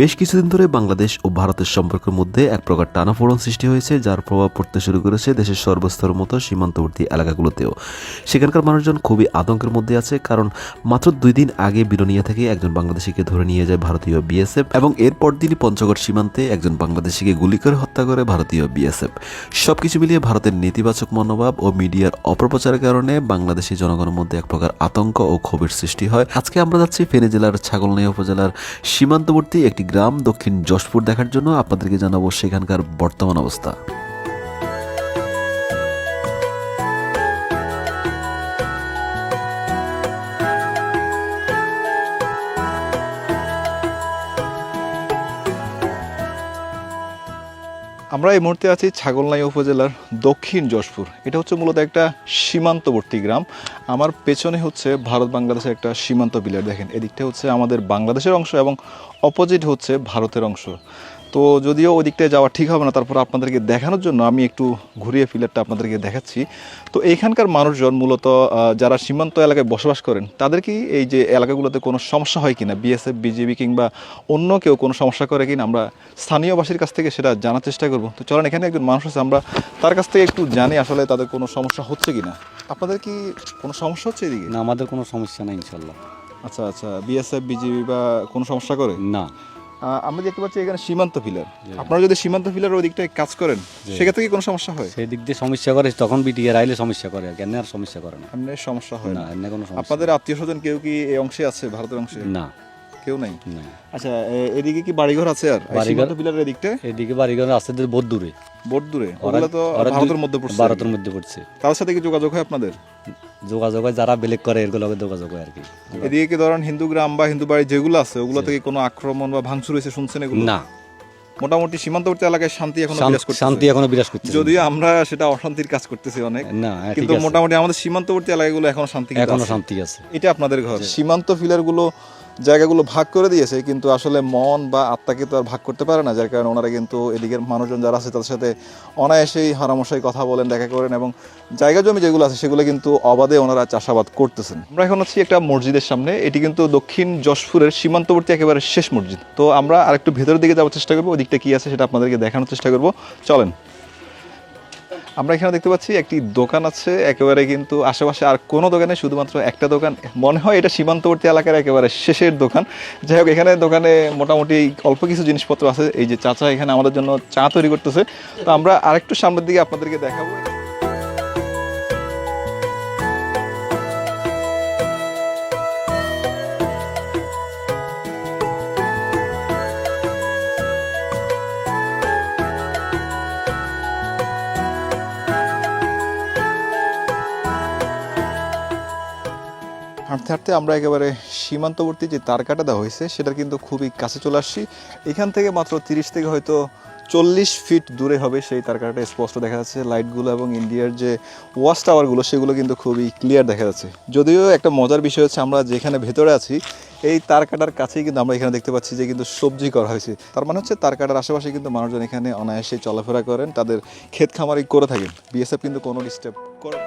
বেশ কিছুদিন ধরে বাংলাদেশ ও ভারতের সম্পর্কের মধ্যে এক প্রকার টানাফোড়ন সৃষ্টি হয়েছে, যার প্রভাব পড়তে শুরু করেছে দেশের সর্বস্তর মতো সীমান্তবর্তী এলাকাগুলোতেও। সেখানকার মানুষজন খুবই আতঙ্কের মধ্যে আছে, কারণ মাত্র দুই দিন আগে বিলোনিয়া থেকে একজন বাংলাদেশিকে ধরে নিয়ে যায় ভারতীয় বিএসএফ এবং এরপর দিনই পঞ্চগড় সীমান্তে একজন বাংলাদেশিকে গুলি করে হত্যা করে ভারতীয় বিএসএফ। সবকিছু মিলিয়ে ভারতের নেতিবাচক মনোভাব ও মিডিয়ার অপপ্রচারের কারণে বাংলাদেশি জনগণের মধ্যে এক প্রকার আতঙ্ক ও ক্ষোভের সৃষ্টি হয়। আজকে আমরা যাচ্ছি ফেনী জেলার ছাগলনাইয়া উপজেলার সীমান্তবর্তী একটি গ্রাম দক্ষিণ যশপুর দেখার জন্য আপনাদেরকে জানাব সেখানকার বর্তমান অবস্থা। আমরা এই মুহূর্তে আছি ছাগলনাই উপজেলার দক্ষিণ যশপুর। এটা হচ্ছে মূলত একটা সীমান্তবর্তী গ্রাম। আমার পেছনে হচ্ছে ভারত বাংলাদেশের একটা সীমান্ত পিলার দেখেন, এদিকটা হচ্ছে আমাদের বাংলাদেশের অংশ এবং অপোজিট হচ্ছে ভারতের অংশ। তো যদিও ওই দিকটায় যাওয়া ঠিক হবে না তারপর আপনাদেরকে দেখানোর জন্য আমি একটু ঘুরিয়ে ফিলারটা আপনাদেরকে দেখাচ্ছি। তো এইখানকার মানুষজন মূলত যারা সীমান্ত এলাকায় বসবাস করেন তাদের কি এই যে এলাকাগুলোতে কোনো সমস্যা হয় কিনা? বিএসএফ বিজেপি কিংবা অন্য কেউ কোনো সমস্যা করে কিনা? আমরা স্থানীয়বাসীর কাছ থেকে সেটা জানার চেষ্টা করব। তো চলেন এখানে একজন মানুষ আছে আমরা তার কাছ থেকে একটু জানি আসলে তাদের কোনো সমস্যা হচ্ছে কিনা। আপনাদের কি কোনো সমস্যা হচ্ছে এদিকে? না আমাদের কোনো সমস্যা নেই ইনশাল্লাহ আচ্ছা আচ্ছা বিএসএফ বিজেপি বা কোনো সমস্যা করে? না। আমরা দেখতে পাচ্ছি এখানে সীমান্ত পিলার আপনারা যদি সীমান্ত পিলার ওই দিকটায় কাজ করেন সেক্ষেত্রে কি কোনো সমস্যা হয়? সেই দিক দিয়ে সমস্যা করে তখন বিটিআর আইলে সমস্যা করে আর আর সমস্যা করে না। এমনি সমস্যা হয় না। এমনি কোনো সমস্যা আপনাদের আত্মীয় স্বজন কেউ কি এই অংশে আছে ভারতের অংশে? না। কেউ নাই? না। আচ্ছা এদিকে কি বাড়িঘর আছে আর? বাড়িঘর- সীমান্ত পিলারের এদিকটা এদিকে বাড়িঘর আছে বহুত দূরে। বোট দূরে। ওগুলো তো ভারতের মধ্যে পড়ছে। ভারতের মধ্যে পড়ছে। তার সাথে কি যোগাযোগ হয় আপনাদের? যোগাযোগ হয় যারা বেলেগ করে এগুলো লগে যোগাযোগ হয় আর কি। এদিকে কি ধরেন হিন্দু গ্রাম বা হিন্দু বাড়ি যেগুলো আছে ওগুলো থেকে কোনো আক্রমণ বা ভাঙচুর হয়েছে শুনছেন এগুলো? না। মোটামুটি সীমান্তবর্তী এলাকায় শান্তি এখনও বিরাজ করছে শান্তি এখনও বিরাজ করছে যদিও আমরা সেটা অশান্তির কাজ করতেছি অনেক না হ্যাঁ, কিন্তু মোটামুটি আমাদের সীমান্তবর্তী এলাকাগুলো এখনও শান্তি এখনও শান্তি আছে। এটা আপনাদের ঘর। সীমান্ত ফিলারগুলো জায়গাগুলো ভাগ করে দিয়েছে, কিন্তু আসলে মন বা আত্মাকে তো আর ভাগ করতে পারে না, যার কারণে ওনারা কিন্তু এদিকের মানুষজন যারা আছে তাদের সাথে অনায়াসেই হারামশাই কথা বলেন, দেখা করেন এবং জায়গা জমি যেগুলো আছে সেগুলো কিন্তু অবাধে ওনারা চাষাবাদ করতেছেন। আমরা এখন আছি একটা মসজিদের সামনে, এটি কিন্তু দক্ষিণ যশপুরের সীমান্তবর্তী একেবারে শেষ মসজিদ। তো আমরা আরেকটু ভেতরের দিকে যাওয়ার চেষ্টা করব ওই দিকটা কি আছে সেটা আপনাদেরকে দেখানোর চেষ্টা করব। চলেন। আমরা এখানে দেখতে পাচ্ছি একটি দোকান আছে, একেবারে কিন্তু আশেপাশে আর কোনো দোকানে, শুধুমাত্র একটা দোকান। মনে হয় এটা সীমান্তবর্তী এলাকার একেবারে শেষের দোকান। যাই হোক, এখানে দোকানে মোটামুটি অল্প কিছু জিনিসপত্র আছে। এই যে চাচা এখানে আমাদের জন্য চা তৈরি করতেছে। তো আমরা আরেকটু সামনের দিকে আপনাদেরকে দেখাবো। হাঁটতে হাঁটতে আমরা একেবারে সীমান্তবর্তী যে তার কাটা দেওয়া হয়েছে সেটা কিন্তু খুবই কাছে চলে আসছি। এখান থেকে মাত্র তিরিশ থেকে হয়তো চল্লিশ ফিট দূরে হবে সেই তার কাটাটা স্পষ্ট দেখা যাচ্ছে লাইটগুলো এবং ইন্ডিয়ার যে ওয়াচ টাওয়ারগুলো, সেগুলো কিন্তু খুবই ক্লিয়ার দেখা যাচ্ছে। যদিও একটা মজার বিষয় হচ্ছে আমরা যেখানে ভেতরে আছি, এই তার কাটার কাছেই কিন্তু আমরা এখানে দেখতে পাচ্ছি যে কিন্তু সবজি করা হয়েছে। তার মানে হচ্ছে তার কাটার আশেপাশে কিন্তু মানুষজন এখানে অনায়াসে চলাফেরা করেন, তাদের ক্ষেত খামারি করে থাকেন। বিএসএফ কিন্তু কোনো ডিস্টার্ব করে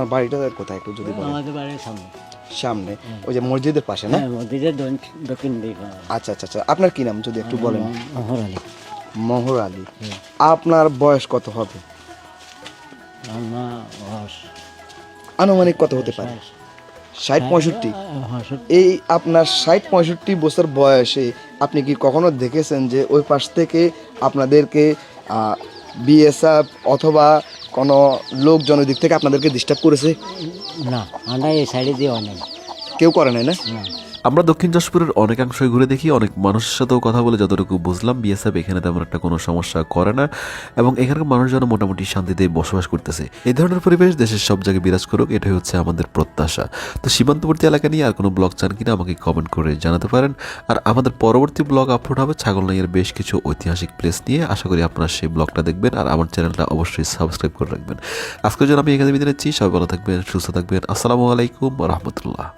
আপনার বাড়িটা কোথায় একটু যদি বলেন? আমাদের বাড়ির সামনে। সামনে ওই যে মসজিদের পাশে না? হ্যাঁ মসজিদের দক্ষিণ- দিক। হ্যাঁ। আচ্ছা আচ্ছা আচ্ছা আপনার কি নাম যদি একটু বলেন? মোহর আলী। মোহর আলী। আপনার বয়স কত হবে? আনুমানিক কত হতে পারে? ষাট। পঁয়ষট্টি? এই আপনার ষাট পঁয়ষট্টি বছর বয়সে আপনি কি কখনো দেখেছেন যে ওই পাশ থেকে আপনাদেরকে বিএসএফ অথবা কোনো লোকজন ওই দিক থেকে আপনাদেরকে ডিস্টার্ব করেছে? না আমরা এই সাইডে দিয়ে অনেক কেউ করে নাই না? না। আমরা দক্ষিণ যশপুরের অনেকাংশই ঘুরে দেখি, অনেক মানুষের সাথেও কথা বলে যতটুকু বুঝলাম বিএসএফ এখানে তেমন একটা কোনো সমস্যা করে না এবং এখানকার মানুষজন মোটামুটি শান্তিতে বসবাস করতেছে। এই ধরনের পরিবেশ দেশের সব জায়গায় বিরাজ করুক, এটাই হচ্ছে আমাদের প্রত্যাশা। তো সীমান্তবর্তী এলাকা নিয়ে আর কোনো ব্লগ চান কিনা আমাকে কমেন্ট করে জানাতে পারেন। আর আমাদের পরবর্তী ব্লগ আপলোড হবে ছাগলনাইয়ের বেশ কিছু ঐতিহাসিক প্লেস নিয়ে। আশা করি আপনারা সেই ব্লগটা দেখবেন আর আমার চ্যানেলটা অবশ্যই সাবস্ক্রাইব করে রাখবেন। আজকের জন্য আমি এখানে বিদায় নিচ্ছি। সবাই ভালো থাকবেন, সুস্থ থাকবেন। আসসালামু আলাইকুম রহমতুল্লাহ।